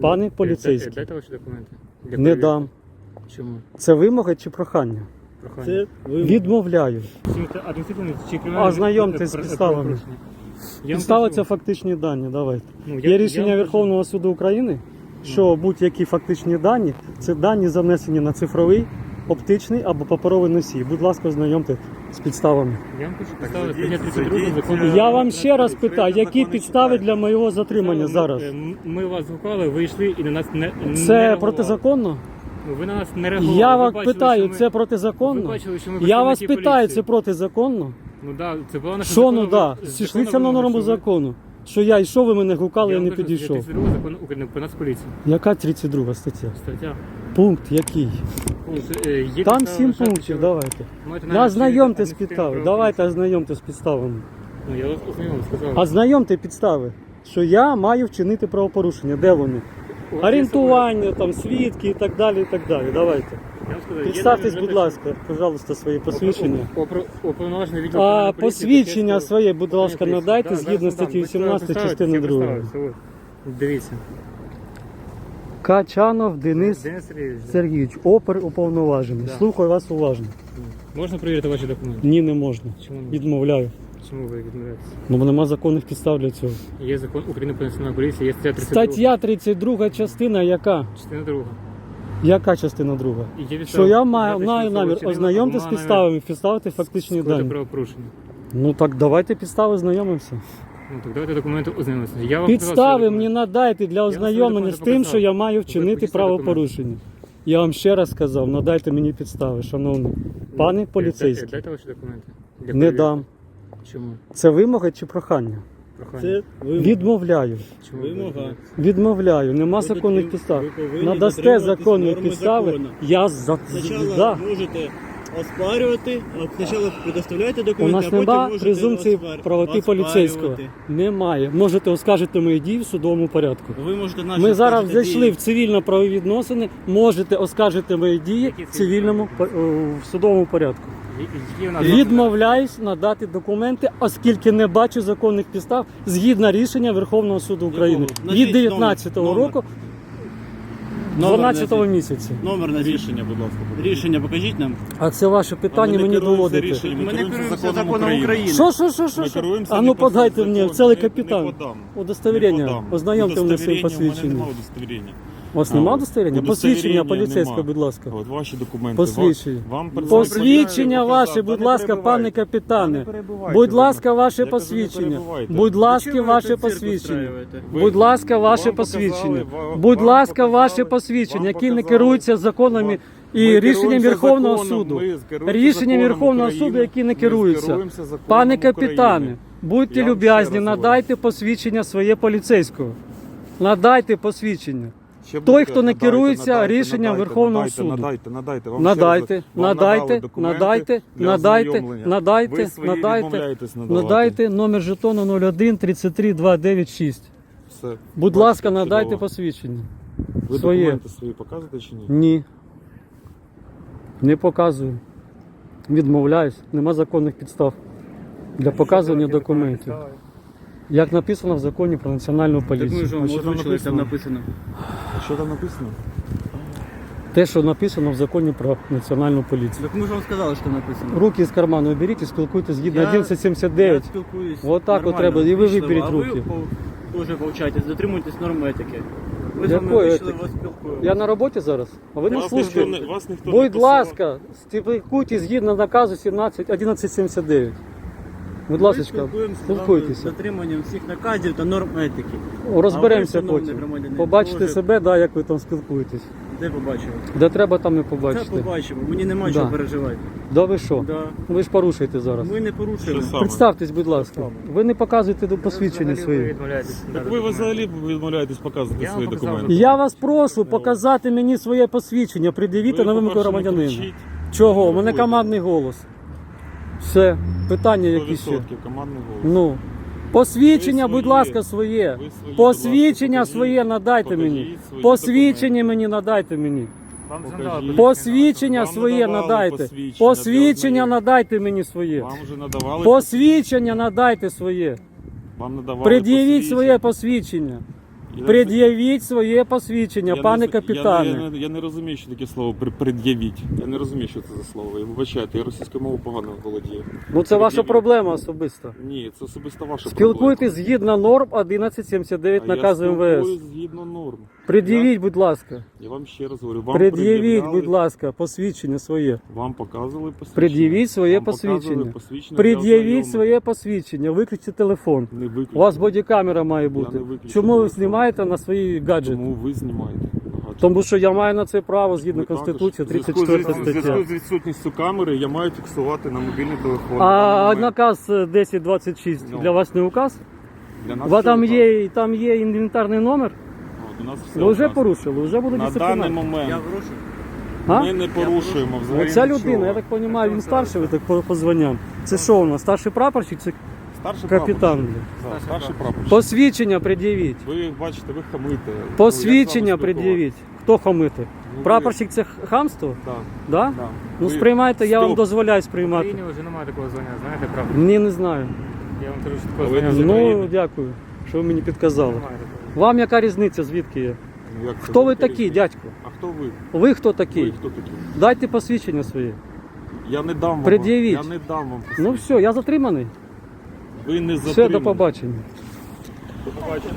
Пане поліцейський, Дайте ваші документи. Для не перевірки. дам. Чому? Це вимога чи прохання? Прохання. Це ви Відмовляю. Чи це адміністративне чи кримінальне Ознайомтесь з пр- підставами. правопорушення? Я вам Підстава кажу. це фактичні дані. Давайте. Ну, я- Є я рішення вам. Верховного суду України, що будь-які фактичні дані це дані занесені на цифровий, оптичний або паперовий носій. Будь ласка, ознайомте з підставами. Я вам кажу, підстави прийняти 32 закону. Я вам ще раз питаю, які підстави для моєго затримання зараз? Ми, вас гукали, ви йшли і на нас не не Це реагували. протизаконно? Ну, Ви на нас не реагували. Я Ви вас бачили, питаю, що ми- це Ви протизаконно? бачили, що ми Я вас працівники питаю, поліції. це протизаконно? Ну да, це була наша Що ну да? Зійшлися на норму закону. Що я йшов, ви мене гукали, я вам не кажу, підійшов. 32 закону України про Нацполіцію. Яка 32 стаття? Стаття. Пункт який? Е, Там сім пунктів, давайте. маєте Ну, ознайомте з підстави. Давайте ознайомте з підставами. Ну, я вас ознайомив, сказав. Ознайомте підстави, що я маю вчинити правопорушення. Де вони? Орієнтування, там, свідки і так далі. і так далі. Давайте. собою- Я вам сказав, є Представтесь, намір будь ласка, пожалуйста, свої посвідчення. Опро- Уповноважений відділ А поліції посвідчення своє, будь ласка, надайте згідно Да, статті зараз надам. 18 Представте, частини всі 2. представте, от. Дивіться. Качанов Денис Денис Сергійович. Сергійович, опер уповноважений. Да. Слухаю вас уважно. Можна перевірити ваші документи? Ні, не можна. Чому? Відмовляю. Чому ви відмовляєтеся? Ну, нема законних підстав для цього. Є закон України про національну поліцію, є стаття 32. Стаття 32 частина, яка? Частина друга. Яка частина друга? І є Що я маю, маю намір ознайомте з підставами, підставити фактичні скоїти дані. правопорушення. Ну так давайте підстави знайомимося. Ну так давайте документи ознайомимося. Я вам показав Підстави свої мені документи. надайте для ознайомлення з тим, що я маю вчинити правопорушення. Я вам ще раз сказав, надайте мені підстави, шановний. Пане Дайте- поліцейський, Дайте ваші документи. Для не перевірки. дам. Чому? Це вимога чи прохання? Прохання. це ви Відмовляю. Чому вимога. Відмовляю, нема законних підстав. ви Надасте законні підстави. Я за Спочатку да. можете оспарювати, а спочатку предоставляєте У документи, нас а потім немає можете презумпції оспар- правоти поліцейського. оспарювати. Немає. Можете оскаржити мої дії в судовому порядку. Ви можете наші Ми зараз зайшли дії. в цивільно-правові відносини. Можете оскаржити мої дії Які в цивільному по- в судовому порядку. У нас Відмовляюсь надати документи, оскільки не бачу законних підстав згідно рішення Верховного суду України Якого? Назвіть від 19-го номер. року, Номер 12-го назвіть. Номер на Рішення, будь ласка. покажіть. Рішення покажіть нам. А це ваше питання мені рішенням, Ми не керуємося законом законом України. Що, що, що, що? Що? керуємося А ну подайте мені, законом. капітан. Не подам. Удостоверення. Не подам. Ознайомте мене своїм посвідченням. У вас немає удостоверення? Посвідчення поліцейського, будь ласка. От ваші документи. Посвідчення. Вам Посвідчення ваше, будь ласка, пане капітане. Будь ласка, ваше посвідчення. Будь ласка, ваше посвідчення. Будь ласка, ваше посвідчення. Будь ласка, ваше посвідчення, які не керуються законами і Ми рішенням Верховного законом, суду. Рішенням Верховного України, суду, які не керуються. Пане України. капітане, будьте Я люб'язні, надайте посвідчення своє поліцейського. Надайте посвідчення. Ще Той, хто не керується рішенням Верховного суду. Надайте, надайте, вам Надайте, надайте, надайте, надайте, надайте, надайте, надайте номер жетону 01 33 296. Все. Будь ласка, надайте посвідчення. Ви документи свої показуєте чи ні? Ні. Не показую. Відмовляюсь. Нема законних підстав для показування документів. Як написано в законі про національну Так ми поліцію. вам що там озвучили, там написано? написано. Що там написано? Те, що написано в законі про національну поліцію. Так ми ж вам сказали, що написано. Руки з карману беріть і спілкуйтесь згідно Я- 1179. Я спілкуюсь Вот так от нормально, треба, і ви виберіть а руки. Ви теж повчайтесь, дотримуйтесь норм етики. Ви з Якої вийшли, етики? вас спілкуємо. Я на роботі зараз, а ви не Вас ніхто слухаєте. не- вас ніхто не Будь посилав. ласка, спілкуйтесь згідно наказу 17 1179. Будь ласка, спілкуємося з дотриманням всіх наказів та норм етики. Розберемося потім. Побачите теж- себе, да, як ви там спілкуєтесь. Де побачили? Де треба, там і Це побачите. побачимо. Мені нема Да. чого переживати. Да ви що? Да. Ви ж порушуєте зараз. Ми не порушуємо. Представтесь, будь ласка. Ви не показуєте до посвідчення свої. Так ви взагалі відмовляєтесь показувати Я свої показав документи. Я вас прошу показати мені своє посвідчення, не громадянина. кричіть. Чого? У мене командний голос. Все, питання які ще. 100% командний голос. Ну. Посвідчення, Ви будь свої- ласка, своє. ви свої, Посвідчення будь ласка, своє покажіть- надайте покажіть мені. свої Посвідчення документи. мені надайте мені. Вам Покажіть. Посвідчення Вам своє надавали надайте. посвідчення Посвідчення надайте мені своє. Вам вже надавали. Посвідчення надайте своє. Вам надавали Пред'явіть посвідчення. своє посвідчення. Я не- Пред'явіть своє посвідчення, я пане не- капітане. Я, не- я не розумію, що таке слово «при- пред'явіть. Я не розумію, що це за слово. Я вибачайте, я російською мовою погано володію. Ну це ваша пред'явіть. проблема особиста. Ні, це особисто ваша Спілкуйтесь згідно норм 1179 проблема. наказу я МВС. спілкуюсь згідно норм. Пред'явіть, будь ласка. Я вам ще раз говорю, вам Пред'явіть, пред'являли- будь ласка, посвідчення своє. Вам показували посвідчення. Пред'явіть своє Вам показували посвідчення. посвідчення для Пред'явіть ознайомлення. своє посвідчення, виключіть телефон. Не виключно. У вас бодікамера має бути. не виключив Чому ви телефон. знімаєте на свої гаджети? Тому ви знімаєте. Тому що я маю на це право згідно ви також. Конституції, В зв'язку 34 з- В зв'язку з відсутністю камери я маю фіксувати на мобільний телефон. А даний наказ е, 1026 Ну. для вас не указ? для нас У вас там указ. є, там є інвентарний номер? Нас все Ви вже порушили, вже буде На даний дисциплінарний. момент Я врушу. А? ми не порушуємо взагалі Оця нічого. людина, я так розумію, він старший, ви так по, по званням. Це що у нас? Старший прапорщик? Це Старший капітан. прапорщик. Да, старший прапорщик. Посвідчення пред'явіть. Ви бачите, ви хамите. Ну, як з Посвідчення вами пред'явіть. Хто хамити? Ну, ви- Прапорщик це хамство? Так, Да? да. Ну Ви- сприймайте, я вам Стоп. дозволяю В сприймати. Україні вже немає такого звання, знаєте, правда? Ні, не знаю. Я вам кажу, що такого ви звання Ну, дякую, що ви мені підказали. Вам яка різниця, звідки є? Ну, як це Хто ви таке такий, різниця? дядько? А хто ви? Ви хто Ви такий? хто такі? Дайте посвідчення своє. Я не дам вам. Пред'явіть. Я не дам вам. Ну все, я затриманий. Ви не Все, до побачення. До побачення.